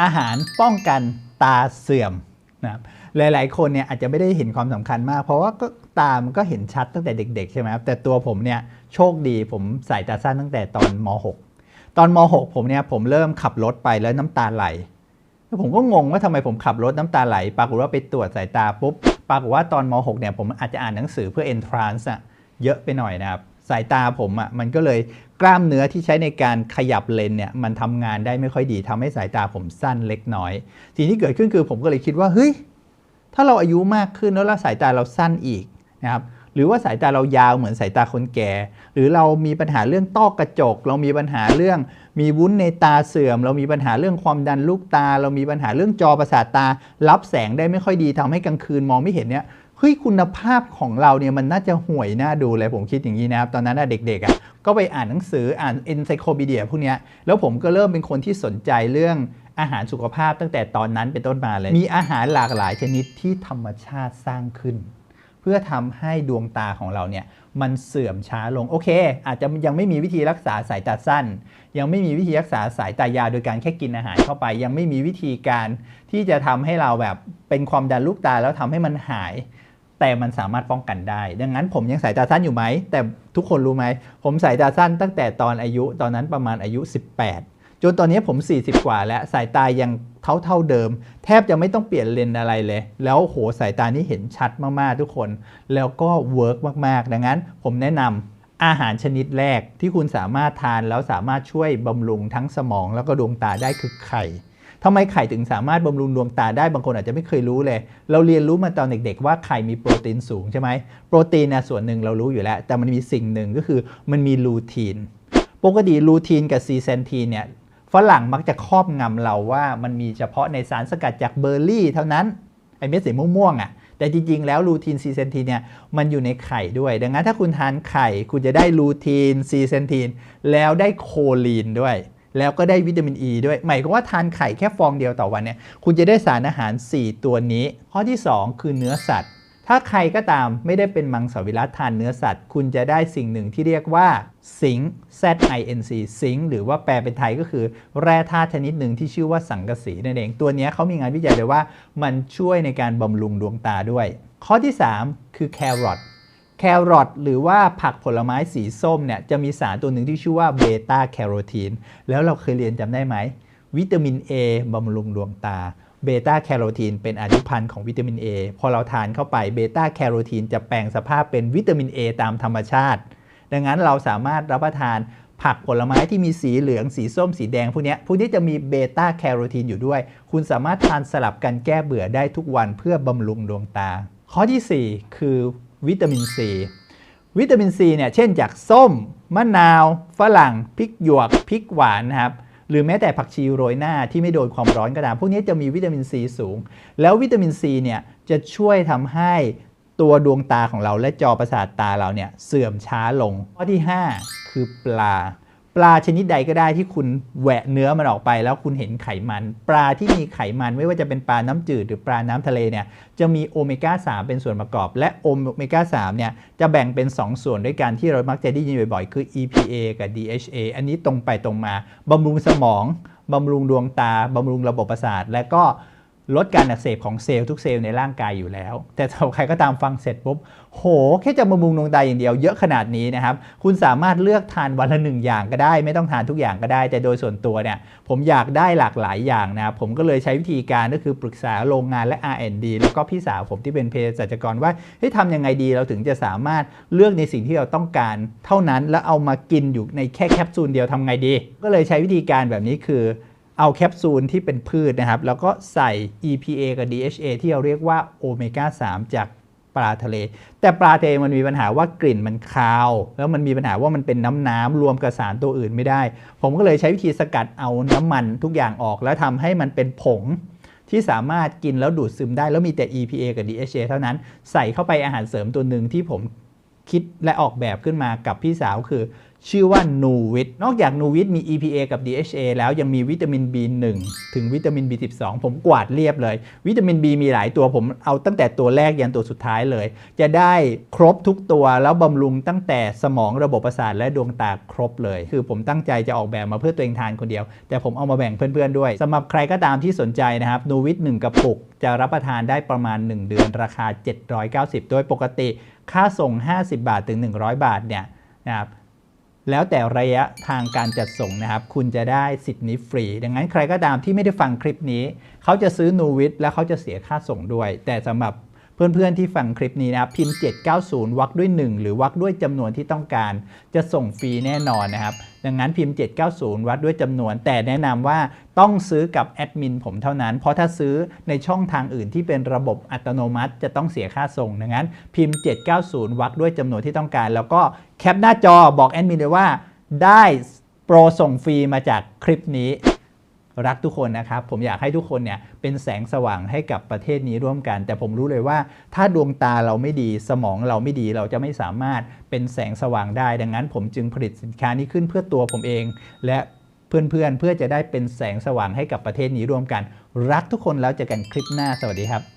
อาหารป้องกันตาเสื่อมนะครับหลายๆ คนเนี่ยอาจจะไม่ได้เห็นความสำคัญมาก เพราะว่าก็ตามันก็เห็นชัดตั้งแต่เด็ก ๆ ใช่ไหมครับแต่ตัวผมเนี่ยโชคดีผมสายตาสั้นตั้งแต่ตอนม .6 ตอนม .6 ผมเนี่ยผมเริ่มขับรถไปแล้วน้ำตาไหลแล้วผมก็งงว่าทำไมผมขับรถน้ำตาไหล ปรากฏว่าไปตรวจสายตาปุ๊บปรากฏว่าตอนม .6 เนี่ยผมอาจจะอ่านหนังสือเพื่อ entrance อะเยอะไปหน่อยนะครับ สายตาผมอะมันก็เลยกล้ามเนื้อที่ใช้ในการขยับเลนเนี่ยมันทำงานได้ไม่ค่อยดีทำให้สายตาผมสั้นเล็กน้อยสิ่งที่เกิดขึ้นคือผมก็เลยคิดว่าเฮ้ยถ้าเราอายุมากขึ้นแล้วสายตาเราสั้นอีกนะครับหรือว่าสายตาเรายาวเหมือนสายตาคนแก่ หรือเรามีปัญหาเรื่องต้อกระจก เรามีปัญหาเรื่องมีวุ้นในตาเสื่อม เรามีปัญหาเรื่องความดันลูกตา เรามีปัญหาเรื่องจอประสาทตา รับแสงได้ไม่ค่อยดีทำให้กลางคืนมองไม่เห็นเนี่ย เฮ้ยคุณภาพของเราเนี่ยมันน่าจะห่วยน่าดูเลยผมคิดอย่างนี้นะครับ ตอนนั้นเด็กๆอะก็ไปอ่านหนังสืออ่านเอนไซโคปีเดียพวกเนี้ยแล้วผมก็เริ่มเป็นคนที่สนใจเรื่องอาหารสุขภาพตั้งแต่ตอนนั้นเป็นต้นมาเลย มีอาหารหลากหลายชนิดที่ธรรมชาติสร้างขึ้น เพื่อทำให้ดวงตาของเราเนี่ยมันเสื่อมช้าลง โอเค อาจจะยังไม่มีวิธีรักษาสายตาสั้น ยังไม่มีวิธีรักษาสายตายาวโดยการแค่กินอาหารเข้าไป ยังไม่มีวิธีการที่จะทำให้เราแบบเป็นความดันลูกตาแล้วทำให้มันหาย แต่มันสามารถป้องกันได้ ดังนั้นผมยังสายตาสั้นอยู่ไหม แต่ทุกคนรู้ไหม ผมสายตาสั้นตั้งแต่ตอนอายุตอนนั้นประมาณอายุ 18 จนตอนนี้ผม 40 กว่าแล้วสายตายังเท่าเท่าเดิม แทบจะไม่ต้องเปลี่ยนเลนอะไรเลย แล้วโหสายตานี่เห็นชัดมาก ๆ ทุกคน แล้วก็เวิร์กมาก ๆ ดังนั้นผมแนะนำอาหารชนิดแรกที่คุณสามารถทานแล้วสามารถช่วยบำรุงทั้งสมองแล้วก็ดวงตาได้คือไข่ ทำไมไข่ถึงสามารถบำรุงดวงตาได้บางคนอาจจะไม่เคยรู้เลย เราเรียนรู้มาตอนเด็ก ๆ ว่าไข่มีโปรตีนสูงใช่ไหมโปรตีนนะส่วนหนึ่งเรารู้อยู่แล้ว แต่มันมีสิ่งหนึ่งก็คือมันมีลูทีนปกติลูทีนกับซีเซนทีนเนี่ยฝรั่งมักจะครอบงำเราว่ามันมีเฉพาะในสารสกัดจากเบอร์รี่เท่านั้นไอเม็ดสีม่วงๆอะแต่จริง ๆ แล้วลูทีนซีเซนทีนเนี่ยมันอยู่ในไข่ด้วย ดังนั้นถ้าคุณทานไข่ คุณจะได้ลูทีนซีเซนทีนแล้วได้โคลีนด้วย แล้วก็ได้วิตามินอ e ีด้วย หมายความว่าทานไข่แค่ฟองเดียวต่อวันเนี่ยคุณจะได้สารอาหาร 4 ตัวนี้ ข้อที่ 2 คือเนื้อสัตว์ ถ้าใครก็ตามไม่ได้เป็นมังสวิรัตทานเนื้อสัตว์ คุณจะได้สิ่งหนึ่งที่เรียกว่าซิงค์ Z I N C ซิงค์หรือว่าแปลเป็นไทยก็คือ แร่ธาตุชนิดหนึ่งที่ชื่อว่าสังกะสีนั่นเอง ตัวนี้เขามีงานวิจัยเลยว่า มันช่วยในการบำรุงดวงตาด้วย ข้อที่ 3 คือแครอท แครอทหรือว่าผักผลไม้สีส้มเนี่ยจะมีสารตัวหนึ่งที่ชื่อว่าเบต้าแคโรทีนแล้วเราเคยเรียนจำได้ไหม วิตามิน A บำรุงดวงตาเบต้าแคโรทีนเป็นอนุพันธ์ของวิตามิน A พอเราทานเข้าไปเบต้าแคโรทีนจะแปลงสภาพเป็นวิตามิน A ตามธรรมชาติ ดังนั้นเราสามารถรับประทานผักผลไม้ที่มีสีเหลืองสีส้มสีแดงพวกนี้พวกนี้จะมีเบต้าแคโรทีนอยู่ด้วย คุณสามารถทานสลับกันแก้เบื่อได้ทุกวันเพื่อบำรุงดวงตา ข้อทีสี่4 คือ วิตามินซีวิตามินซีเนี่ยเช่นจากส้ม มะนาว ฝรั่งพริกหยวกพริกหวานนะครับหรือแม้แต่ผักชีโรยหน้าที่ไม่โดนความร้อนก็ตามพวกนี้จะมีวิตามินซีสูง แล้ววิตามินซีเนี่ยจะช่วยทำให้ตัวดวงตาของเราและจอประสาทตาเราเนี่ยเสื่อมช้าลง ข้อที่ 5 คือปลา ปลาชนิดใดก็ได้ที่คุณแหวะเนื้อมันออกไป แล้วคุณเห็นไขมัน ปลาที่มีไขมันไม่ว่าจะเป็นปลาน้ำจืดหรือปลาน้ำทะเลเนี่ยจะมีโอเมก้า3เป็นส่วนประกอบ และโอเมก้า3เนี่ยจะแบ่งเป็น 2 ส่วนด้วยกันที่เรามักจะได้ยินบ่อยๆ คือ EPA กับ DHA อันนี้ตรงไปตรงมาบำรุงสมองบำรุงดวงตาบำรุงระบบประสาท และก็ ลดการอักเสบของเซลล์ทุกเซลล์ในร่างกายอยู่แล้ว แต่ถ้าใครก็ตามฟังเสร็จปุ๊บโห แค่จะบำรุงดวงตาอย่างเดียวเยอะขนาดนี้นะครับ คุณสามารถเลือกทานวันละหนึ่งอย่างก็ได้ ไม่ต้องทานทุกอย่างก็ได้ แต่โดยส่วนตัวเนี่ยผมอยากได้หลากหลายอย่างนะครับผมก็เลยใช้วิธีการก็คือปรึกษาโรงงานและ R&D แล้วก็พี่สาวผมที่เป็นเภสัชกรว่าเฮ้ยทำยังไงดีเราถึงจะสามารถเลือกในสิ่งที่เราต้องการ เท่านั้นแล้วเอามากินอยู่ในแค่แคปซูลเดียวทำไงดี ก็เลยใช้วิธีการแบบนี้คือ เอาแคปซูลที่เป็นพืชนะครับ แล้วก็ใส่ EPA กับ DHA ที่เราเรียกว่าโอเมก้า 3 จากปลาทะเล แต่ปลาทะเลมันมีปัญหาว่ากลิ่นมันคาว แล้วมันมีปัญหาว่ามันเป็นน้ำน้ำรวมกับสารตัวอื่นไม่ได้ ผมก็เลยใช้วิธีสกัดเอาน้ำมันทุกอย่างออก แล้วทำให้มันเป็นผงที่สามารถกินแล้วดูดซึมได้แล้วมีแต่ EPA กับ DHA เท่านั้น ใส่เข้าไปอาหารเสริมตัวหนึ่งที่ผมคิดและออกแบบขึ้นมากับพี่สาวคือ ชื่อว่านูวิตนอกจากนูวิตมี EPA กับ DHA แล้วยังมีวิตามิน B1 ถึงวิตามิน B12 ผมกวาดเรียบเลย วิตามิน B มีหลายตัวผมเอาตั้งแต่ตัวแรกยันตัวสุดท้ายเลย จะได้ครบทุกตัวแล้วบำรุงตั้งแต่สมองระบบประสาทและดวงตาครบเลย คือผมตั้งใจจะออกแบบมาเพื่อตัวเองทานคนเดียว แต่ผมเอามาแบ่งเพื่อนๆด้วยสำหรับใครก็ตามที่สนใจนะครับนูวิต1กระปุกจะรับประทานได้ประมาณ 1 เดือนราคา 790 โดยปกติค่าส่ง 50 บาทถึง 100 บาทเนี่ยนะครับ แล้วแต่ระยะทางการจัดส่งนะครับ คุณจะได้สิทธิ์นี้ฟรี ดังนั้นใครก็ตามที่ไม่ได้ฟังคลิปนี้ เขาจะซื้อนูวิทแล้วเขาจะเสียค่าส่งด้วย แต่สำหรับ เพื่อนๆที่ฟังคลิปนี้นะครับพิมพ์ 790 วักด้วย 1 หรือวักด้วยจำนวนที่ต้องการ จะส่งฟรีแน่นอนนะครับ ดังนั้นพิมพ์ 790 วัดด้วยจำนวน แต่แนะนำว่าต้องซื้อกับแอดมินผมเท่านั้น เพราะถ้าซื้อในช่องทางอื่นที่เป็นระบบอัตโนมัติ จะต้องเสียค่าส่ง ดังนั้นพิมพ์ 790 วักด้วยจำนวนที่ต้องการ แล้วก็แคปหน้าจอบอกแอดมินเลยว่าได้โปรส่งฟรีมาจากคลิปนี้ รักทุกคนนะครับ ผมอยากให้ทุกคนเนี่ยเป็นแสงสว่างให้กับประเทศนี้ร่วมกัน แต่ผมรู้เลยว่าถ้าดวงตาเราไม่ดีสมองเราไม่ดีเราจะไม่สามารถเป็นแสงสว่างได้ ดังนั้นผมจึงผลิตสินค้านี้ขึ้นเพื่อตัวผมเอง และเพื่อนๆเพื่อจะได้เป็นแสงสว่างให้กับประเทศนี้ร่วมกัน รักทุกคนแล้วเจอกันคลิปหน้าสวัสดีครับ